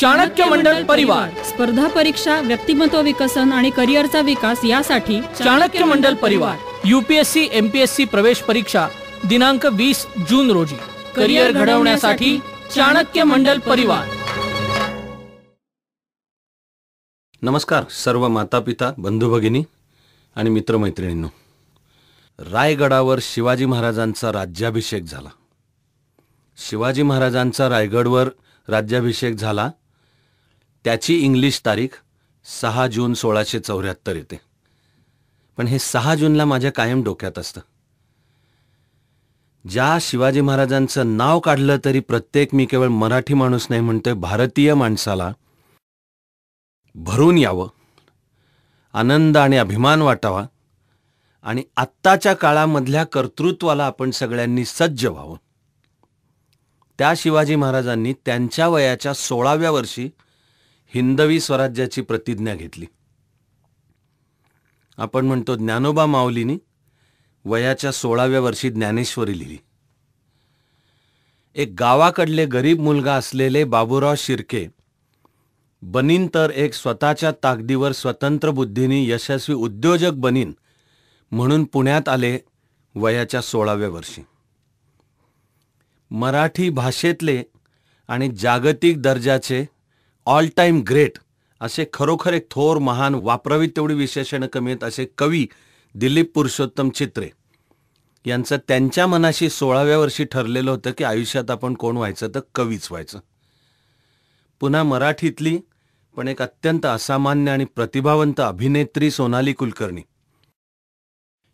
चाणक्य मंडळ परिवार. स्पर्धा परीक्षा व्यक्तिमत्व विकसन आणि करिअरचा विकास यासाठी चाणक्य मंडळ परिवार. युपीएससी एमपीएससी प्रवेश परीक्षा दिनांक वीस जून रोजी. करिअर घडवण्यासाठी चाणक्य मंडळ परिवार. नमस्कार सर्व माता पिता बंधू भगिनी आणि मित्रमैत्रिणींनो. रायगडावर शिवाजी महाराजांचा राज्याभिषेक झाला. शिवाजी महाराजांचा रायगडवर राज्याभिषेक झाला. त्याची इंग्लिश तारीख सहा जून सोळाशे चौऱ्याहत्तर येते. पण हे सहा जूनला माझ्या कायम डोक्यात असतं. ज्या शिवाजी महाराजांचं नाव काढलं तरी प्रत्येक मी केवळ मराठी माणूस नाही म्हणतोय भारतीय माणसाला भरून यावं आनंद आणि अभिमान वाटावा आणि आत्ताच्या काळामधल्या कर्तृत्वाला आपण सगळ्यांनी सज्ज व्हावं. त्या शिवाजी महाराजांनी त्यांच्या वयाच्या सोळाव्या वर्षी हिंदवी स्वराज्याची प्रतिज्ञा घेतली. आपण म्हणतो ज्ञानोबा माऊलीनी वयाच्या सोळाव्या वर्षी ज्ञानेश्वरी लिहिली. एक गावाकडले गरीब मुलगा असलेले बाबूराव शिर्के बनीन तर एक स्वतःच्या ताकदीवर स्वतंत्र बुद्धीने यशस्वी उद्योजक बनीन म्हणून पुण्यात आले वयाच्या सोळाव्या वर्षी. मराठी भाषेतले आणि जागतिक दर्जाचे ऑल टाईम ग्रेट असे खरोखर एक थोर महान वापरावीत तेवढी विशेषणं कमी आहेत असे कवी दिलीप पुरुषोत्तम चित्रे. यांचं त्यांच्या मनाशी सोळाव्या वर्षी ठरलेलं होतं की आयुष्यात आपण कोण व्हायचं तर कवीच व्हायचं. पुन्हा मराठीतली पण एक अत्यंत असामान्य आणि प्रतिभावंत अभिनेत्री सोनाली कुलकर्णी.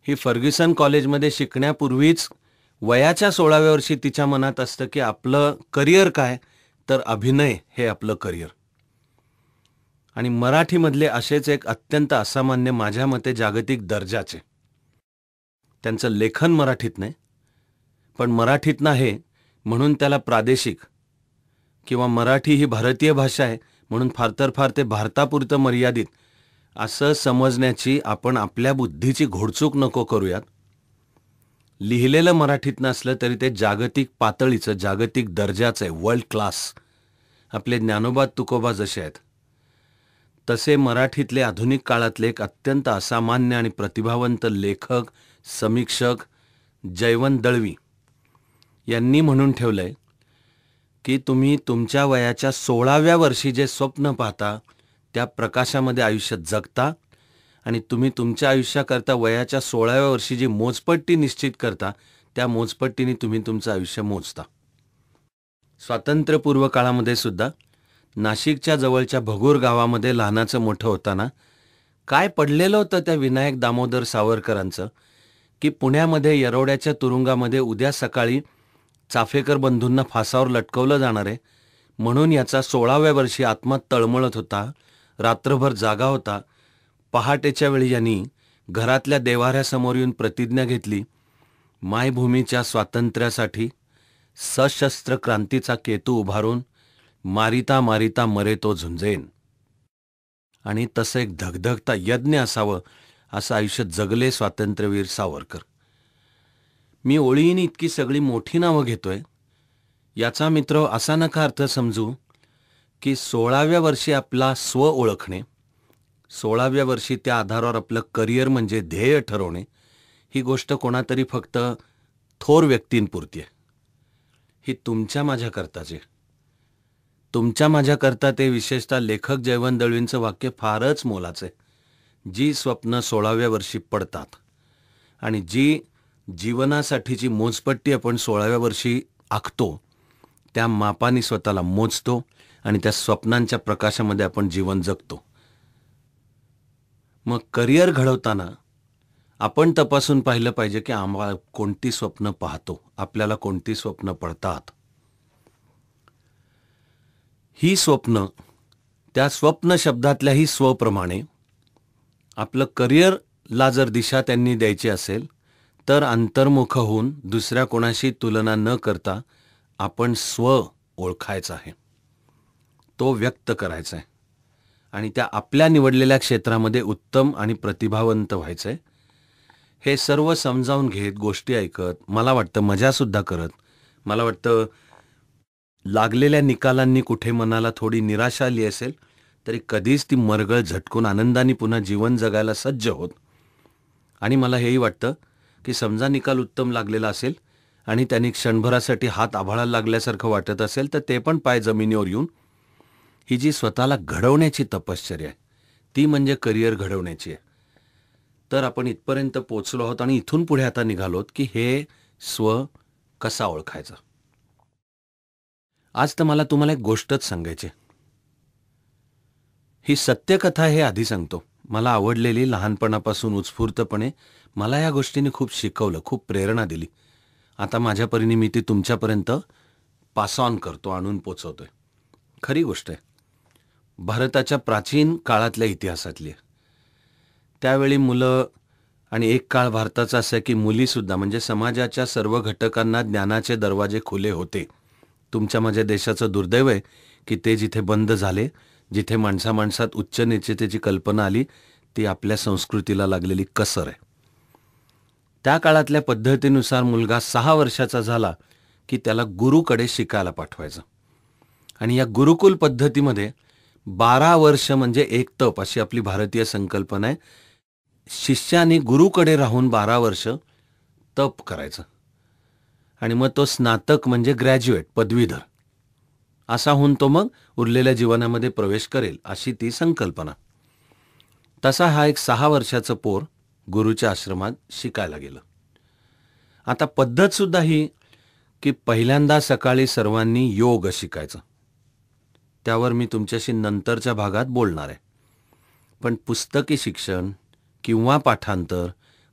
ही फर्ग्युसन कॉलेजमध्ये शिकण्यापूर्वीच वयाच्या सोळाव्या वर्षी तिच्या मनात असतं की आपलं करिअर काय तर अभिनय हे आपलं करिअर. आणि मराठीमधले असेच एक अत्यंत असामान्य माझ्या मते जागतिक दर्जाचे. त्यांचं लेखन मराठीत नाही पण मराठीत नाही म्हणून त्याला प्रादेशिक किंवा मराठी ही भारतीय भाषा आहे म्हणून फार तर फार ते भारतापुरतं मर्यादित असं समजण्याची आपण आपल्या बुद्धीची घोडचूक नको करूयात. लिहिलेलं मराठीत नसलं तरी ते जागतिक पातळीचं जागतिक दर्जाचं आहे वर्ल्ड क्लास आपले ज्ञानोबा तुकोबा जसे आहेत तसे मराठीतले आधुनिक काळातले एक अत्यंत असामान्य आणि प्रतिभावंत लेखक समीक्षक जयवंत दळवी यांनी म्हणून ठेवलंय की तुम्ही तुमच्या वयाच्या सोळाव्या वर्षी जे स्वप्न पाहता त्या प्रकाशामध्ये आयुष्य जगता आणि तुम्ही तुमच्या आयुष्याकरता वयाच्या सोळाव्या वर्षी जी मोजपट्टी निश्चित करता त्या मोजपट्टीने तुम्ही तुमचं आयुष्य मोजता. स्वातंत्र्यपूर्व काळामध्ये सुद्धा नाशिकच्या जवळच्या भगूर गावामध्ये लहानाचं मोठं होताना काय पडलेलं होतं त्या विनायक दामोदर सावरकरांचं? की पुण्यामध्ये येरवड्याच्या तुरुंगामध्ये उद्या सकाळी चाफेकर बंधूंना फासावर लटकवलं जाणार आहे म्हणून याचा सोळाव्या वर्षी आत्मा तळमळत होता रात्रभर जागा होता. पहाटेच्या वेळी यांनी घरातल्या देवाऱ्यासमोर येऊन प्रतिज्ञा घेतली मायभूमीच्या स्वातंत्र्यासाठी सशस्त्र क्रांतीचा केतू उभारून मारिता मारिता मरे तो झुंजेन. आणि तसं एक धगधगता यज्ञ असावं असं आयुष्य जगले स्वातंत्र्यवीर सावरकर. मी ओळीने इतकी सगळी मोठी नावं घेतोय. याचा मित्र असा नका अर्थ समजू की सोळाव्या वर्षी आपला स्व ओळखणे सोळाव्या वर्षी त्या आधारावर आपलं करिअर म्हणजे ध्येय ठरवणे ही गोष्ट कोणातरी फक्त थोर व्यक्तींपुरती आहे. ही तुमच्या माझ्याकरताचे तुमच्या माझ्याकरता ते विशेषतः लेखक जयवंत दळवींचं वाक्य फारच मोलाचं. आहे जी स्वप्न सोळाव्या वर्षी पडतात. आणि जी जीवनासाठीची मोजपट्टी आपण सोळाव्या वर्षी आखतो त्या मापाने स्वतःला मोजतो आणि त्या स्वप्नांच्या प्रकाशामध्ये आपण जीवन जगतो. मग करिअर घडवताना आपण तपासून पाहिलं पाहिजे की आम्हाला कोणती स्वप्न पाहतो आपल्याला कोणती स्वप्न पडतात. ही स्वप्न त्या स्वप्न शब्दातल्याही स्वप्रमाणे आपलं करिअरला जर दिशा त्यांनी द्यायची असेल तर अंतर्मुख होऊन दुसऱ्या कोणाशी तुलना न करता आपण स्व ओळखायचा आहे. तो व्यक्त करायचा आहे. आणि त्या आपल्या निवडलेल्या क्षेत्रामध्ये उत्तम आणि प्रतिभावंत व्हायचं आहे हे सर्व समजावून घेत गोष्टी ऐकत मला वाटतं मजासुद्धा करत मला वाटतं लागलेल्या निकालांनी कुठे मनाला थोडी निराशा आली असेल तरी कधीच ती मरगळ झटकून आनंदाने पुन्हा जीवन जगायला सज्ज होत. आणि मला हेही वाटतं की समजा निकाल उत्तम लागलेला असेल आणि त्यांनी क्षणभरासाठी हात आभाळाला लागल्यासारखं वाटत असेल तर ते पण पाय जमिनीवर येऊन ही जी स्वतःला घडवण्याची तपश्चर्या आहे ती म्हणजे करिअर घडवण्याची आहे. तर आपण इथपर्यंत पोचलो आहोत आणि इथून पुढे आता निघालोत की हे स्व कसा ओळखायचा? आज तर मला तुम्हाला एक गोष्टच सांगायची आहे. ही सत्यकथा हे आधी सांगतो. मला आवडलेली लहानपणापासून उत्स्फूर्तपणे मला या गोष्टीने खूप शिकवलं खूप प्रेरणा दिली. आता माझ्या परीने मी ती तुमच्यापर्यंत पास ऑन करतो आणून पोचवतोय. खरी गोष्ट आहे. भारताच्या प्राचीन काळातल्या इतिहासातली आहे. त्यावेळी मुलं आणि एक काळ भारताचा असा आहे की मुलीसुद्धा म्हणजे समाजाच्या सर्व घटकांना ज्ञानाचे दरवाजे खुले होते. तुमच्या माझ्या देशाचं दुर्दैव आहे की ते जिथे बंद झाले जिथे माणसा माणसात उच्च निश्चितेची कल्पना आली ती आपल्या संस्कृतीला लागलेली कसर आहे. त्या काळातल्या पद्धतीनुसार मुलगा सहा वर्षाचा झाला की त्याला गुरुकडे शिकायला पाठवायचं. आणि या गुरुकुल पद्धतीमध्ये बारा वर्ष म्हणजे एक तप अशी आपली भारतीय संकल्पना आहे. शिष्याने गुरुकडे राहून बारा वर्ष तप करायचं. आणि मग तो स्नातक म्हणजे ग्रॅज्युएट पदवीधर. असा होऊन तो मग उरलेल्या जीवनामध्ये प्रवेश करेल अशी ती संकल्पना. तसा हा एक सहा वर्षाचं पोर गुरुच्या आश्रमात शिकायला गेलं. आता पद्धतसुद्धा ही की पहिल्यांदा सकाळी सर्वांनी योग शिकायचं. त्यावर मी तुमच्याशी नंतरच्या भागात बोलणार आहे. पण पुस्तकी शिक्षण किंवा पाठांतर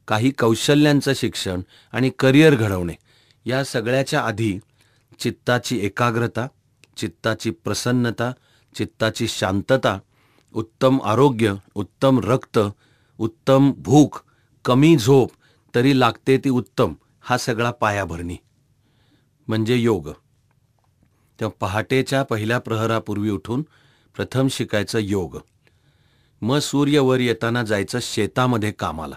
काही कौशल्यांचं शिक्षण आणि करिअर घडवणे या सगळ्याच्या आधी चित्ताची एकाग्रता चित्ताची प्रसन्नता चित्ताची शांतता उत्तम आरोग्य उत्तम रक्त उत्तम भूक कमी झोप तरी लागते ती उत्तम हा सगळा पायाभरणी. म्हणजे योग. तेव्हा पहाटेच्या पहिल्या प्रहरापूर्वी उठून प्रथम शिकायचं योग. मग सूर्य वर येताना जायचं शेतामध्ये कामाला.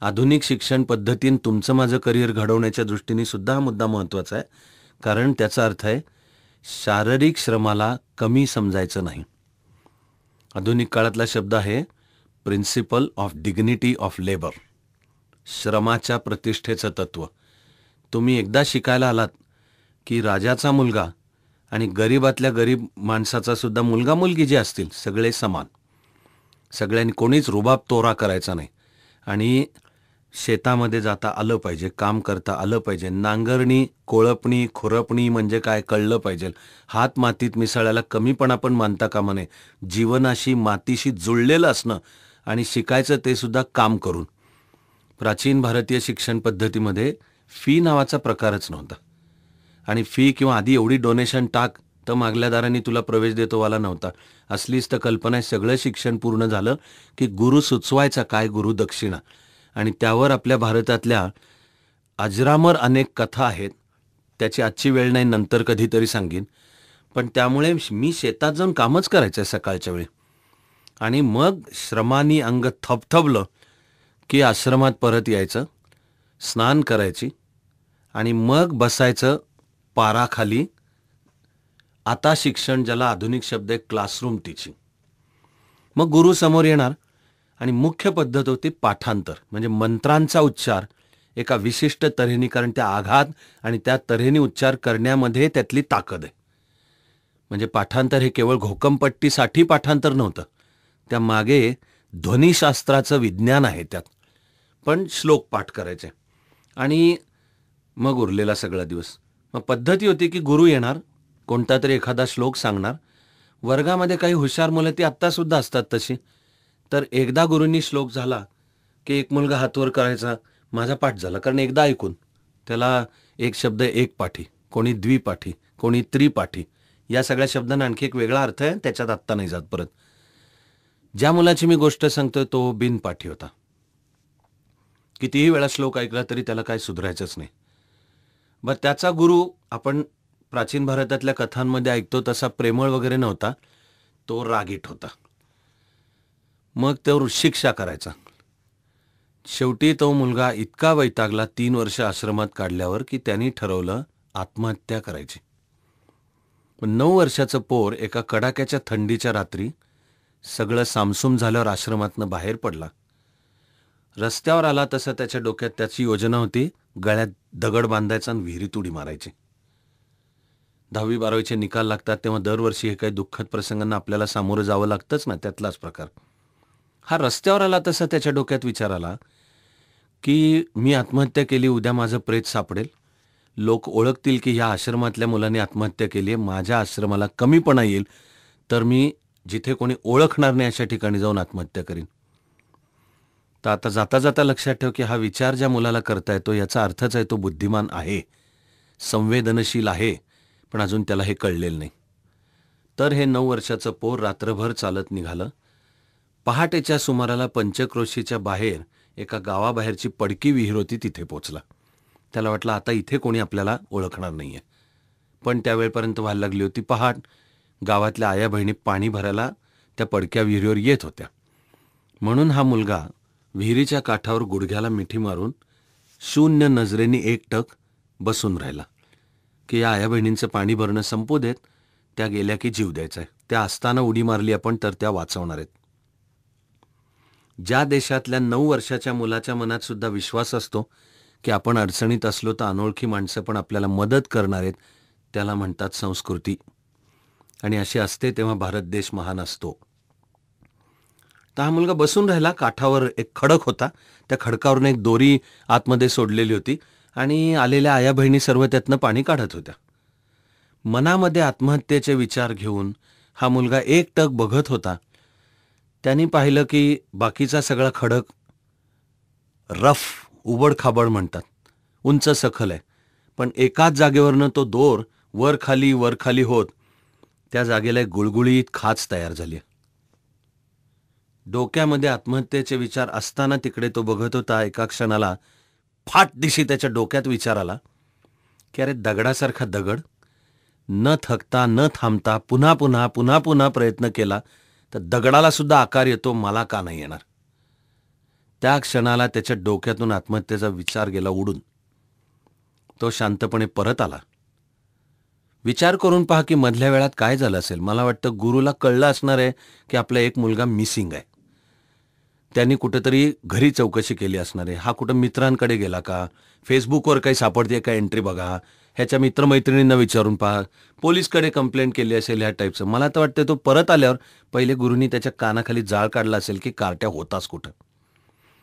आधुनिक शिक्षण पद्धतीन तुमचं माझं करिअर घडवण्याच्या दृष्टीने सुद्धा हा मुद्दा महत्त्वाचा आहे. कारण त्याचा अर्थ आहे शारीरिक श्रमाला कमी समजायचं नाही. आधुनिक काळातला शब्द आहे principle of dignity of labour श्रमाच्या प्रतिष्ठेचं तत्व. तुम्ही एकदा शिकायला आलात की राजाचा मुलगा आणि गरीबातल्या गरीब माणसाचा सुद्धा मुलगा मुलगी जे असतील सगळे समान. सगळ्यांनी कोणीच रुबाब तोरा करायचा नाही. आणि शेतामध्ये जाता आलं पाहिजे काम करता आलं पाहिजे. नांगरणी कोळपणी खुरपणी म्हणजे काय कळलं पाहिजे. हात मातीत मिसळायला कमीपणा पण मानता कामा नये. जीवनाशी मातीशी जुळलेलं असणं आणि शिकायचं ते सुद्धा काम करून. प्राचीन भारतीय शिक्षण पद्धतीमध्ये फी नावाचा प्रकारच नव्हता. आणि फी किंवा आधी एवढी डोनेशन टाक तर मागल्या दारांनी तुला प्रवेश देतो वाला नव्हता. असलीच तर कल्पना आहे सगळं शिक्षण पूर्ण झालं की गुरु सुचवायचा काय? गुरु दक्षिणा. आणि त्यावर आपल्या भारतातल्या अजरामर अनेक कथा आहेत. त्याची आजची वेळ नाही नंतर कधीतरी सांगेन. पण त्यामुळे मी शेतात जाऊन कामच करायचं आहे सकाळच्या वेळी. आणि मग श्रमानी अंग थपथपलं की आश्रमात परत यायचं स्नान करायची आणि मग बसायचं पाराखाली. आता शिक्षण ज्याला आधुनिक शब्द आहे क्लासरूम टीचिंग मग गुरु समोर येणार. आणि मुख्य पद्धत होती पाठांतर म्हणजे मंत्रांचा उच्चार. एका विशिष्ट तऱ्हेने कारण त्या आघात आणि त्या तऱ्हेने उच्चार करण्यामध्ये त्यातली ताकद आहे. म्हणजे पाठांतर हे केवळ घोकमपट्टीसाठी पाठांतर नव्हतं. त्या मागे ध्वनिशास्त्राचं विज्ञान आहे त्यात. पण श्लोक पाठ करायचे. आणि मग उरलेला सगळा दिवस. मग पद्धती होती की गुरु येणार कोणता तरी एखादा श्लोक सांगणार. वर्गामध्ये काही हुशार मुलं ती आत्तासुद्धा असतात तशी. तर एकदा गुरूंनी श्लोक झाला की एक मुलगा हातवर करायचा माझा पाठ झाला. कारण एकदा ऐकून त्याला एक शब्द एक पाठी कोणी द्विपाठी कोणी त्रिपाठी या सगळ्या शब्दांना आणखी एक वेगळा अर्थ आहे त्याच्यात आत्ता नाही जात परत. ज्या मुलाची मी गोष्ट सांगतोय तो बिनपाठी होता. कितीही वेळा श्लोक ऐकला तरी त्याला काय सुधारायचंच नाही. बरं त्याचा गुरु आपण प्राचीन भारतातल्या कथांमध्ये ऐकतो तसा प्रेमळ वगैरे नव्हता तो रागीट होता. मग त्यावर शिक्षा करायचा. शेवटी तो मुलगा इतका वैतागला तीन वर्ष आश्रमात काढल्यावर की त्यांनी ठरवलं आत्महत्या करायची. पण नऊ वर्षाचं पोर एका कडाक्याच्या थंडीच्या रात्री सगळं सामसूम झाल्यावर आश्रमातनं बाहेर पडला. रस्त्यावर आला तसं त्याच्या डोक्यात त्याची योजना होती गळ्यात दगड बांधायचा आणि विहिरीत उडी मारायची. दहावी बारावीचे निकाल लागतात तेव्हा दरवर्षी हे काही दुःखद प्रसंगांना आपल्याला सामोरं जावं लागतंच ना त्यातलाच प्रकार. हा रस्त्यावर आला तसा त्याच्या डोक्यात विचार आला की मी आत्महत्या केली उद्या माझं प्रेत सापडेल. लोक ओळखतील की ह्या आश्रमातल्या मुलांनी आत्महत्या केली आहे माझ्या आश्रमाला कमीपणा येईल तर मी जिथे कोणी ओळखणार नाही अशा ठिकाणी जाऊन आत्महत्या करीन. तर आता जाता जाता लक्षात ठेव की हा विचार ज्या मुलाला करता येतो याचा अर्थच आहे तो बुद्धिमान आहे संवेदनशील आहे पण अजून त्याला हे कळलेलं नाही. तर हे नऊ वर्षाचं पोर रात्रभर चालत निघालं. पहाटेच्या सुमाराला पंचक्रोशीच्या बाहेर एका गावाबाहेरची पडकी विहीर होती तिथे पोचला. त्याला वाटलं आता इथे कोणी आपल्याला ओळखणार नाहीये. पण त्यावेळपर्यंत व्हायला लागली होती पहाट. गावातल्या आया बहिणी पाणी भरायला त्या पडक्या विहिरीवर येत होत्या. म्हणून हा मुलगा विहिरीच्या काठावर गुडघ्याला मिठी मारून शून्य नजरेने एकटक बसून राहिला. की या आया बहिणींचं पाणी भरणं संपू देत त्या गेल्या की जीव द्यायचा आहे. त्या असताना उडी मारली आपण तर त्या वाचवणार आहेत. ज्या देशातल्या नऊ वर्षाच्या मुलाच्या मनात सुद्धा विश्वास असतो की आपण अडचणीत असलो तर अनोळखी माणसं पण आपल्याला मदत करणार आहेत त्याला म्हणतात संस्कृती. आणि अशी असते तेव्हा भारत देश महान असतो. तर हा मुलगा बसून राहिला काठावर एक खडक होता. त्या खडकावरून एक दोरी आतमध्ये सोडलेली होती आणि आलेल्या आया बहिणी सर्व त्यातनं पाणी काढत होत्या. मनामध्ये आत्महत्येचे विचार घेऊन हा मुलगा एकटक बघत होता. त्यांनी पाहिलं की बाकीचा सगळा खडक रफ उबड खाबड म्हणतात. उंच सखल आहे. पण एकाच जागेवरनं तो दोर वर खाली वर खाली होत त्या जागेला एक गुळगुळीत खाच तयार झाली डोक्यामध्ये आत्महत्येचे विचार असताना तिकडे तो बघत होता एका क्षणाला फाट दिशी त्याच्या डोक्यात विचार आला की अरे दगडासारखा दगड. न थकता न थांबता पुन्हा पुन्हा पुन्हा पुन्हा प्रयत्न केला तर दगडाला सुद्धा आकार येतो मला का नाही येणार? त्या क्षणाला त्याच्या डोक्यातून आत्महत्येचा विचार गेला उडून. तो शांतपणे परत आला. विचार करून पहा की मधल्या वेळात काय झालं असेल. मला वाटतं गुरुला कळलं असणार आहे की आपला एक मुलगा मिसिंग आहे. त्यांनी कुठेतरी घरी चौकशी केली असणार आहे. हा कुठं मित्रांकडे गेला का? फेसबुकवर काही सापडते का एंट्री बघा? ह्याच्या मित्रमैत्रिणींना विचारून पहा. पोलीसकडे कंप्लेंट केली असेल ह्या टाईपचं मला तर वाटतं तो परत आल्यावर पहिले गुरुनी त्याच्या कानाखाली जाळ काढला असेल की कारट्या होताच कुठं.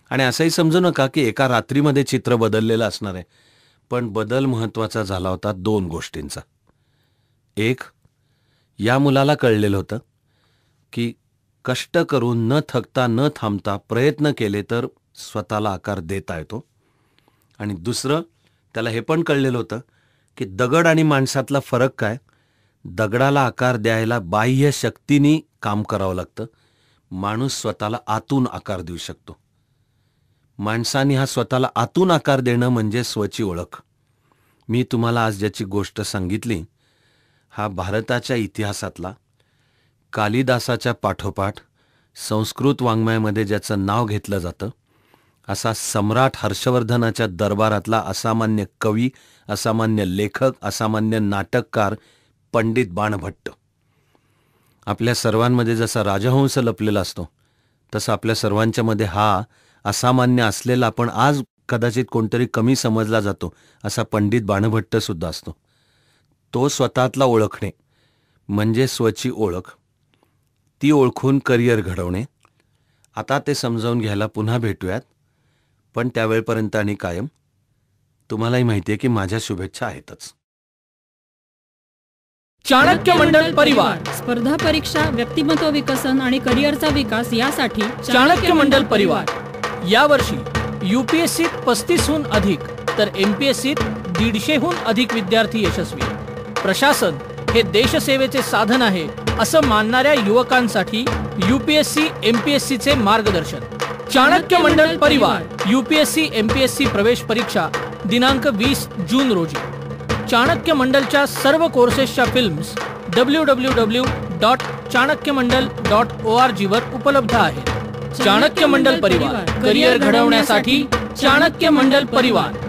आणि असंही समजू नका की एका रात्रीमध्ये चित्र बदललेलं असणार आहे. पण बदल महत्त्वाचा झाला होता दोन गोष्टींचा. एक या मुलाला कळलेलं होतं की कष्ट करून न थकता न थांबता प्रयत्न केले तर स्वतःला आकार देता येतो. आणि दुसरं त्याला हे पण कळलेलं होतं की दगड आणि माणसातला फरक काय? दगडाला आकार द्यायला बाह्य शक्तीनी काम करावं लागतं. माणूस स्वतःला आतून आकार देऊ शकतो. माणसाने हा स्वतःला आतून आकार देणं म्हणजे स्वची ओळख. मी तुम्हाला आज ज्याची गोष्ट सांगितली हा भारताच्या इतिहासातला कालिदासाच्या पाठोपाठ संस्कृत वाङ्मयामध्ये ज्याचं नाव घेतलं जातं असा सम्राट हर्षवर्धनाच्या दरबारातला असामान्य कवी असामान्य लेखक असामान्य नाटककार पंडित बाणभट्ट. आपल्या सर्वांमध्ये जसा राजहंस लपलेला असतो तसं आपल्या सर्वांच्यामध्ये हा असामान्य असलेला पण आज कदाचित कोणतरी कमी समजला जातो असा पंडित बाणभट्ट सुद्धा असतो. तो स्वतःतला ओळखणे म्हणजे स्वची ओळख ती ओळखून करिअर घडवणे. आता ते समजावून घ्यायला पुन्हा भेटूयात. पण त्यावेळपर्यंत आणि कायम तुम्हालाही माहिती आहे की माझ्या शुभेच्छा आहेतच. चाणक्य मंडळ परिवार. स्पर्धा परीक्षा व्यक्तिमत्व विकसन आणि करिअरचा विकास यासाठी चाणक्य मंडळ परिवार. यावर्षी युपीएससी पस्तीसहून अधिक तर एमपीएससीत दीडशेहून अधिक विद्यार्थी यशस्वी. प्रशासन हे देशसेवेचे साधन आहे असं मानणाऱ्या युवकांसाठी युपीएससी एमपीएससी चे मार्गदर्शन. चाणक्य मंडल परिवार यूपीएससी एमपीएससी प्रवेश परीक्षा, दिनांक 20 जून रोजी. चाणक्य मंडल मंडलच्या सर्व कोर्सेसच्या films W W W dot Chanakya Mandal dot O R जीवर उपलब्ध आहेत. चाणक्य मंडल परिवार, करिअर घडवण्यासाठी चाणक्य मंडल परिवार.